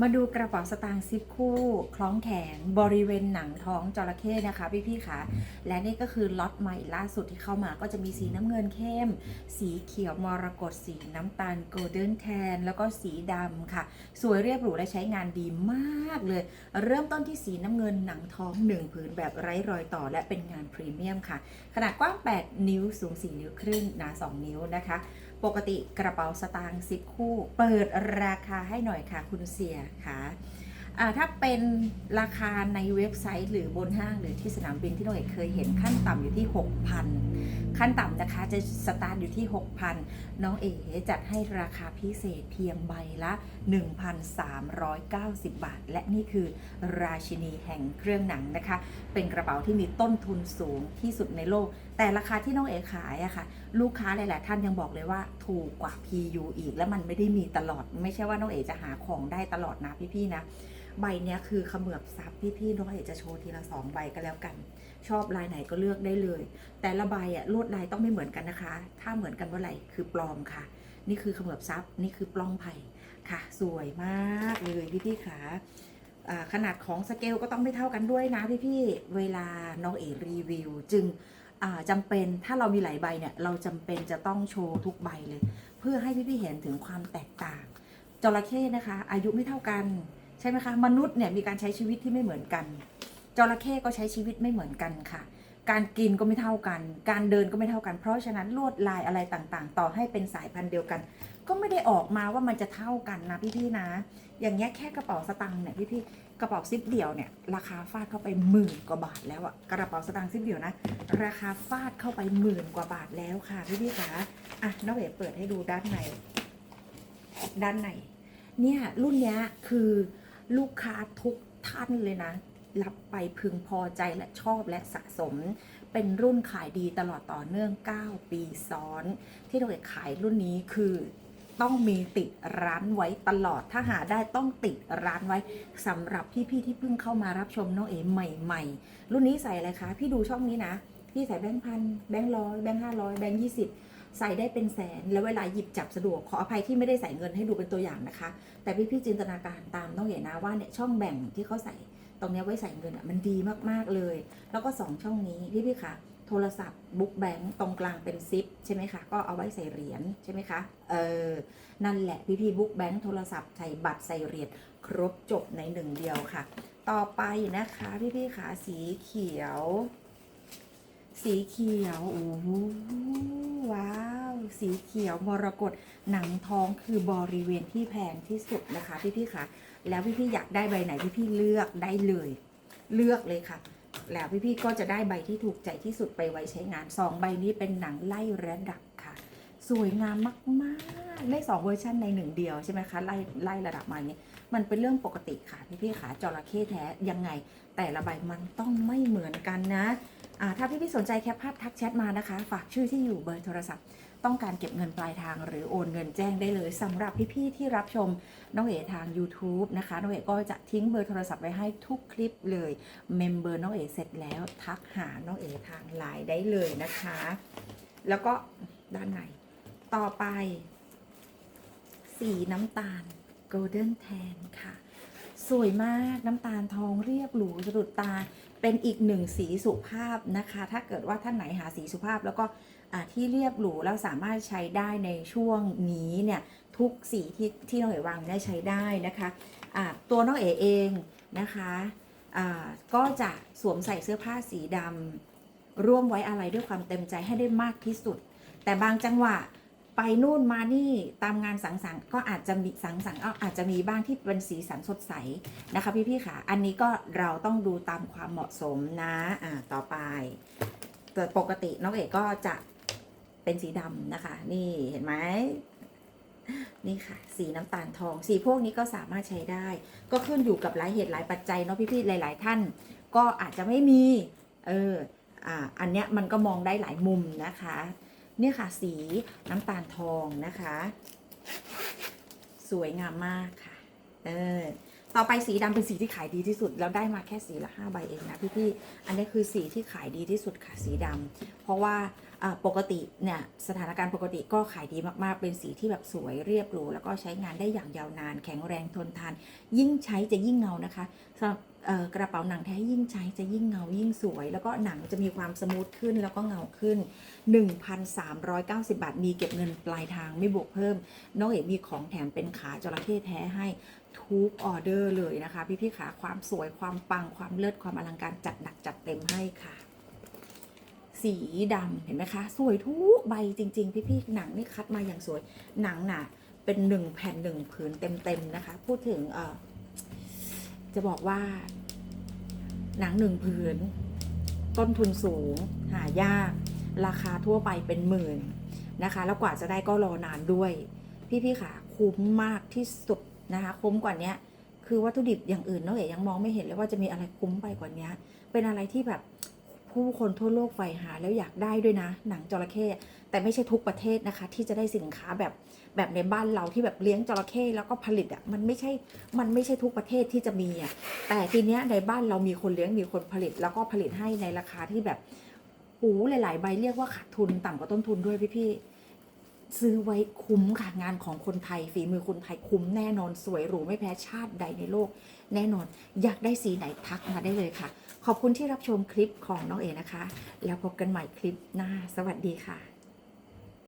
มาดูกระเป๋าสตางค์ซิปคู่คล้องแขนบริเวณหนังท้องจระเข้นะคะพี่ๆค่ะ และนี่ก็คือล็อตใหม่ล่าสุดที่เข้ามาก็จะมีสีน้ำเงินเข้ม สีเขียวมรกตสีน้ำตาลโกลเด้นแทน แล้วก็สีดำค่ะ สวยเรียบหรูและใช้งานดีมากเลย เริ่มต้นที่สีน้ำเงินหนังท้อง1ผืนแบบไร้รอยต่อและเป็นงานพรีเมียมค่ะ ขนาดกว้าง 8 นิ้วสูง 4 นิ้วครึ่งหนา 2 นิ้วนะคะ ปกติกระเป๋าสตางค์ซิปคู่ เปิดราคาให้หน่อยค่ะคุณเสียค่ะ ถ้าเป็นราคาในเว็บไซต์ หรือบนห้างหรือที่สนามบินที่น้องเอกเคยเห็นขั้นต่ำอยู่ที่ 6,000 ขั้นต่ำนะคะจะสตาร์ทอยู่ที่ 6,000 น้องเอ๋จัดให้ราคาพิเศษเพียงใบละ 1,390 บาท และนี่คือราชินีแห่งเครื่องหนังนะคะ เป็นกระเป๋าที่มีต้นทุนสูงที่สุดในโลก แต่ราคาที่น้องเอ๋ขายอะค่ะ ลูกค้าหลาย ๆ ท่านยังบอกเลยว่าถูกกว่า PU อีก แล้วมันไม่ได้มีตลอด ไม่ใช่ว่าน้องเอ๋จะหาของได้ตลอดนะพี่ ๆ นะ ใบเนี้ยคือเขมือบซับพี่ๆน้องเอ๋จะโชว์ทีละสองใบก็แล้วกัน ชอบลายไหนก็เลือกได้เลย แต่ละใบอะลวดลายต้องไม่เหมือนกันนะคะ ถ้าเหมือนกันเมื่อไหร่คือปลอมค่ะ นี่คือเขมือบซับนี่คือปล้องไผ่ค่ะ สวยมากเลยพี่ๆค่ะอ่าขนาดของสเกลก็ต้องไม่เท่ากันด้วยนะพี่ๆเวลาน้องเอ๋รีวิว จึงอ่าจำเป็นถ้าเรามีหลายใบเนี่ยเราจำเป็นจะต้องโชว์ทุกใบเลย เพื่อให้พี่ๆเห็นถึงความแตกต่างจระเข้นะคะ อายุไม่เท่ากัน ใช่ไหมคะมนุษย์เนี่ยมีการใช้ชีวิตที่ไม่เหมือนกันจระเข้ก็ใช้ชีวิตไม่เหมือนกันค่ะ การกินก็ไม่เท่ากัน การเดินก็ไม่เท่ากัน เพราะฉะนั้นลวดลายอะไรต่างๆ ต่อให้เป็นสายพันธุ์เดียวกัน ก็ไม่ได้ออกมาว่ามันจะเท่ากันนะพี่ๆนะ อย่างเงี้ยแค่กระเป๋าสตางค์เนี่ยพี่ๆกระเป๋าซิปเดี่ยวเนี่ยราคาฟาดเข้าไปหมื่นกว่าบาทแล้วอะกระเป๋าสตางค์ซิปเดี่ยวนะราคาฟาดเข้าไปหมื่นกว่าบาทแล้วค่ะพี่ๆคะอะน้องเอ๋เปิดให้ดูด้านในด้านในเนี่ยรุ่นเนี้ยคือ ลูกค้าทุกท่านเลยนะ รับไปพึงพอใจและชอบและสะสม เป็นรุ่นขายดีตลอดต่อเนื่อง 9 ปีซ้อน ที่เอ๋ขายรุ่นนี้คือต้องมีติดร้านไว้ตลอด ถ้าหาได้ต้องติดร้านไว้สำหรับพี่ๆที่เพิ่งเข้ามารับชมน้องเอ๋ใหม่ๆ รุ่นนี้ใส่อะไรคะ พี่ดูช่องนี้นะ พี่ใส่แบงค์พัน แบงค์ร้อย แบงค์ห้าร้อย แบงค์ยี่สิบ ใส่ได้เป็นแสน แล้วเวลาหยิบจับสะดวก ขออภัยที่ไม่ได้ใส่เงินให้ดูเป็นตัวอย่างนะคะ แต่พี่พี่ๆจินตนาการตามต้องเห็นนะว่าเนี่ยช่องแบ่งที่เขาใส่ตรงนี้ไว้ใส่เงินอะมันดีมากๆเลย แล้วก็สองช่องนี้พี่พี่คะโทรศัพท์บุ๊กแบงค์ตรงกลางเป็นซิปใช่ไหมคะ ก็เอาไว้ใส่เหรียญใช่ไหมคะ เออ นั่นแหละพี่พี่บุ๊กแบงค์โทรศัพท์ใส่บัตรใส่เหรียญครบจบในหนึ่งเดียวค่ะ ต่อไปนะคะพี่พี่ขาสีเขียว สีเขียว โอ้โหว้าว สีเขียวมรกตหนังทองคือบริเวณที่แพงที่สุดนะคะพี่พี่ๆค่ะ แล้วพี่พี่ๆอยากได้ใบไหนพี่พี่ๆเลือกได้เลย เลือกเลยค่ะ แล้วพี่พี่ๆก็จะได้ใบที่ถูกใจที่สุดไปไว้ใช้งานสองใบนี้เป็นหนังไล่ระดับค่ะ สวยงามมากๆได้สองเวอร์ชันในหนึ่งเดียวใช่ไหมคะไล่ไล่ระดับมาอย่างนี้มันเป็นเรื่องปกติค่ะพี่พี่ๆขาจระเข้แท้ยังไง แต่ละใบมันต้องไม่เหมือนกันนะ ถ้าพี่พี่ๆสนใจแคปภาพทักแชทมานะคะ ฝากชื่อที่อยู่เบอร์โทรศัพท์ ต้องการเก็บเงินปลายทางหรือโอนเงินแจ้งได้เลยสำหรับพี่ๆที่รับชมน้องเอ๋ทาง YouTube นะคะน้องเอ๋ก็จะทิ้งเบอร์โทรศัพท์ไว้ให้ทุกคลิปเลยเมมเบอร์น้องเอ๋เสร็จแล้ว ทักหาน้องเอ๋ทางไลน์ได้เลยนะคะ แล้วก็ด้านในต่อไป สีน้ำตาล Golden Tan ค่ะ สวยมากน้ำตาลทองเรียบหรูสะดุดตา เป็นอีกหนึ่งสีสุภาพนะคะ ถ้าเกิดว่าท่านไหนหาสีสุภาพแล้วก็ที่เรียบหรูแล้วสามารถใช้ได้ในช่วงนี้เนี่ยทุกสีที่ที่น้องเอ๋วางได้ใช้ได้นะคะอ่าตัวน้องเอ๋เองนะคะอ่าก็จะสวมใส่เสื้อผ้าสีดำร่วมไว้อะไรด้วยความเต็มใจให้ได้มากที่สุด แต่บางจังหวะ ไปนู่นมานี่ตามงานสังสรรค์ก็อาจจะมีสังสรรค์อาจจะมีบ้างที่เป็นสีสันสดใสนะคะพี่ๆค่ะ อันนี้ก็เราต้องดูตามความเหมาะสมนะอ่าต่อไปแต่ปกติน้องเอกก็จะเป็นสีดำนะคะ นี่เห็นไหมนี่ค่ะ สีน้ำตาลทอง สีพวกนี้ก็สามารถใช้ได้ ก็ขึ้นอยู่กับหลายเหตุหลายปัจจัยเนาะพี่ๆหลาย ๆ ท่าน ก็อาจจะไม่มี เอออ่าอันเนี้ยมันก็มองได้หลายมุมนะคะ เนี่ยค่ะสีน้ำตาลทองนะคะ สวยงามมากค่ะ เออต่อไปสีดำเป็นสีที่ขายดีที่สุด แล้วได้มาแค่สีละห้าใบเองนะพี่ๆอันนี้คือสีที่ขายดีที่สุดค่ะสีดเพราะว่าปกติเนี่ยสถานการณ์ปกติก็ขายดีมากๆ เป็นสีที่แบบสวยเรียบหรูแล้วก็ใช้งานได้อย่างยาวนาน แข็งแรงทนทาน ยิ่งใช้จะยิ่งเงานะคะสำหรับ กระเป๋าหนังแท้ยิ่งใช้จะยิ่งเงายิ่งสวย แล้วก็หนังจะมีความสมูทขึ้นแล้วก็เงาขึ้น 1,390 บาท มีเก็บเงินปลายทางไม่บวกเพิ่ม น้องเอกมีของแถมเป็นขาจระเข้แท้ให้ทุกออเดอร์เลยนะคะ พี่ๆขาความสวยความปังความเลิศความอลังการจัดหนักจัดเต็มให้ค่ะ สีดำเห็นไหมคะ สวยทุกใบจริง ๆ พี่ๆหนังนี่คัดมาอย่างสวยหนังน่ะเป็นหนึ่งแผ่นหนึ่งผืนเต็มๆนะคะ พูดถึงเออ จะบอกว่า หนังหนึ่งผืน ต้นทุนสูง หายาก ราคาทั่วไปเป็นหมื่นนะคะ แล้วกว่าจะได้ก็รอนานด้วย พี่ๆค่ะคุ้มมากที่สุดนะคะ คุ้มกว่านี้คือวัตถุดิบอย่างอื่นน้องเอ๋ยังมองไม่เห็นเลยว่าจะมีอะไรคุ้มไปกว่านี้เป็นอะไรที่แบบ ผู้คนทั่วโลกใฝ่หาแล้วอยากได้ด้วยนะ หนังจระเข้แต่ไม่ใช่ทุกประเทศนะคะ ที่จะได้สินค้าแบบแบบในบ้านเราที่แบบเลี้ยงจระเข้แล้วก็ผลิตอะมันไม่ใช่มันไม่ใช่ทุกประเทศที่จะมีอะแต่ทีเนี้ยในบ้านเรามีคนเลี้ยงมีคนผลิต แล้วก็ผลิตให้ในราคาที่แบบโอ้หลาย ๆ ใบเรียกว่าขาดทุนต่ำกว่าต้นทุนด้วยพี่ๆ ซื้อไว้คุ้มค่ะงานของคนไทยฝีมือคนไทยคุ้มแน่นอนสวยหรูไม่แพ้ชาติใดในโลก แน่นอน อยากได้สีไหนทักมาได้เลยค่ะ ขอบคุณที่รับชมคลิปของน้องเอนะคะ แล้วพบกันใหม่คลิปหน้า สวัสดีค่ะ